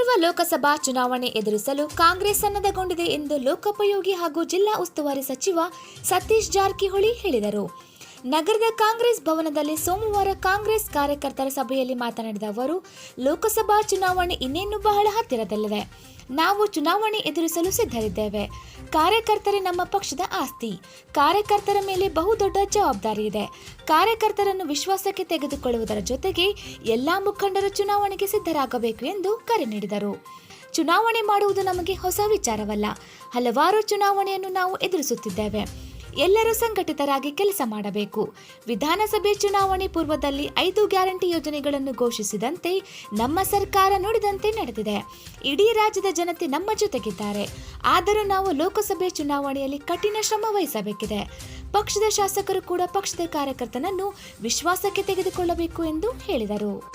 ಮುಂಬರುವ ಲೋಕಸಭಾ ಚುನಾವಣೆ ಎದುರಿಸಲು ಕಾಂಗ್ರೆಸ್ ಸನ್ನದ್ಧಗೊಂಡಿದೆ ಎಂದು ಲೋಕೋಪಯೋಗಿ ಹಾಗೂ ಜಿಲ್ಲಾ ಉಸ್ತುವಾರಿ ಸಚಿವ ಸತೀಶ್ ಜಾರಕಿಹೊಳಿ ಹೇಳಿದರು. ನಗರದ ಕಾಂಗ್ರೆಸ್ ಭವನದಲ್ಲಿ ಸೋಮವಾರ ಕಾಂಗ್ರೆಸ್ ಕಾರ್ಯಕರ್ತರ ಸಭೆಯಲ್ಲಿ ಮಾತನಾಡಿದ ಅವರು, ಲೋಕಸಭಾ ಚುನಾವಣೆ ಇನ್ನೇನು ಬಹಳ ಹತ್ತಿರದಲ್ಲಿದೆ. ನಾವು ಚುನಾವಣೆ ಎದುರಿಸಲು ಸಿದ್ಧರಿದ್ದೇವೆ. ಕಾರ್ಯಕರ್ತರೇ ನಮ್ಮ ಪಕ್ಷದ ಆಸ್ತಿ. ಕಾರ್ಯಕರ್ತರ ಮೇಲೆ ಬಹುದೊಡ್ಡ ಜವಾಬ್ದಾರಿ ಇದೆ. ಕಾರ್ಯಕರ್ತರನ್ನು ವಿಶ್ವಾಸಕ್ಕೆ ತೆಗೆದುಕೊಳ್ಳುವುದರ ಜೊತೆಗೆ ಎಲ್ಲಾ ಮುಖಂಡರು ಚುನಾವಣೆಗೆ ಸಿದ್ಧರಾಗಬೇಕು ಎಂದು ಕರೆ ನೀಡಿದರು. ಚುನಾವಣೆ ಮಾಡುವುದು ನಮಗೆ ಹೊಸ ವಿಚಾರವಲ್ಲ. ಹಲವಾರು ಚುನಾವಣೆಯನ್ನು ನಾವು ಎದುರಿಸುತ್ತಿದ್ದೇವೆ. ಎಲ್ಲರೂ ಸಂಘಟಿತರಾಗಿ ಕೆಲಸ ಮಾಡಬೇಕು. ವಿಧಾನಸಭೆ ಚುನಾವಣೆ ಪೂರ್ವದಲ್ಲಿ ಐದು ಗ್ಯಾರಂಟಿ ಯೋಜನೆಗಳನ್ನು ಘೋಷಿಸಿದಂತೆ ನಮ್ಮ ಸರ್ಕಾರ ನುಡಿದಂತೆ ನಡೆದಿದೆ. ಇಡೀ ರಾಜ್ಯದ ಜನತೆ ನಮ್ಮ ಜೊತೆಗಿದ್ದಾರೆ. ಆದರೂ ನಾವು ಲೋಕಸಭೆ ಚುನಾವಣೆಯಲ್ಲಿ ಕಠಿಣ ಶ್ರಮ ವಹಿಸಬೇಕಿದೆ. ಪಕ್ಷದ ಶಾಸಕರು ಕೂಡ ಪಕ್ಷದ ಕಾರ್ಯಕರ್ತನನ್ನು ವಿಶ್ವಾಸಕ್ಕೆ ತೆಗೆದುಕೊಳ್ಳಬೇಕು ಎಂದು ಹೇಳಿದರು.